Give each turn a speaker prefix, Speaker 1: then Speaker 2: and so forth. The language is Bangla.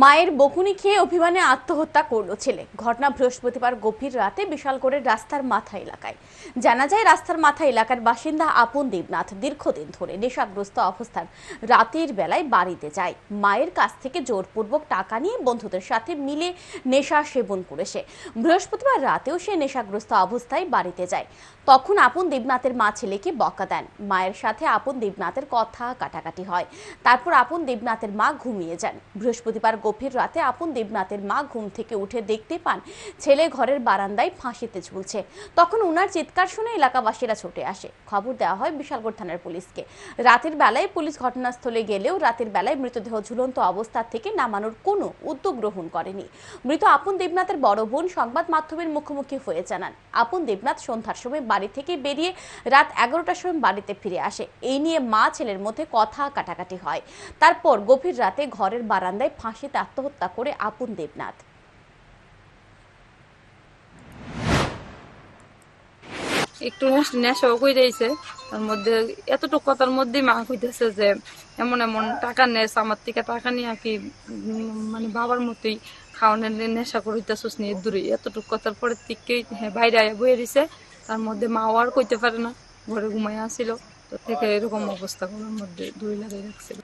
Speaker 1: মায়ের বকুনি খেয়ে অভিমানে আত্মহত্যা করল ছেলে। ঘটনা বৃহস্পতিবার গভীর রাতে বিশাল করে রাস্তার মাথা এলাকায়। জানা যায়, রাস্তার মাথা এলাকার বাসিন্দা আপন দেবনাথ দীর্ঘদিন ধরে নেশাগ্রস্ত অবস্থান রাতের বেলায় বাড়িতে যায়। মায়ের কাছ থেকে জোরপূর্বক টাকা নিয়ে বন্ধুদের সাথে মিলে নেশা সেবন করেছে। বৃহস্পতিবার রাতেও সে নেশাগ্রস্ত অবস্থায় বাড়িতে যায়। তখন আপন দেবনাথের মা ছেলেকে বকা দেন। মায়ের সাথে আপন দেবনাথের কথা কাটাকাটি হয়। তারপর আপন দেবনাথের মা ঘুমিয়ে যান। বৃহস্পতিবার গভীর রাতে আপন দেবনাথের মা ঘুম থেকে উঠে দেখতে পান ছেলে ঘরের বারান্দায় ফাঁসিতে ঝুলছে। তখন উনার চিৎকার শুনে এলাকাবাসীরা ছুটে আসে। খবর দেওয়া হয় বিশালগড় থানার পুলিশকে। রাতের বেলায় পুলিশ ঘটনাস্থলে গেলেও রাতের বেলায় মৃতদেহ ঝুলন্ত অবস্থা থেকে নামানোর কোনো উদ্যোগ গ্রহণ করেনি। মৃত আপন দেবনাথের বড় বোন সংবাদ মাধ্যমের মুখোমুখি হয়ে জানান, আপন দেবনাথ সন্ধ্যার সময় বাড়ি থেকে বেরিয়ে রাত এগারোটার সময় বাড়িতে ফিরে আসে। এই নিয়ে মা ছেলের মধ্যে কথা কাটাকাটি হয়। তারপর গভীর রাতে ঘরের বারান্দায় ফাঁসিতে আত্মহত্যা করে আপন দেবনাথ।
Speaker 2: একটু নেশ- নেশাও কই দিয়েছে তার মধ্যে এতটুকু কথার মধ্যেই মা কইতেছে যে, এমন এমন টাকা নেস আমার থেকে টাকা নিয়ে কি মানে বাবার মতোই খাওয়ানোর নেশা করিতেছিস নিয়ে দূরে। এতটুকু কথার পরে হ্যাঁ বাইরে আয়া বয়ে রয়েছে তার মধ্যে মাও আর কইতে পারে না, ঘরে ঘুমাই আসছিল তো থেকে এরকম অবস্থা মধ্যে দূরে লাগিয়ে রাখছিল।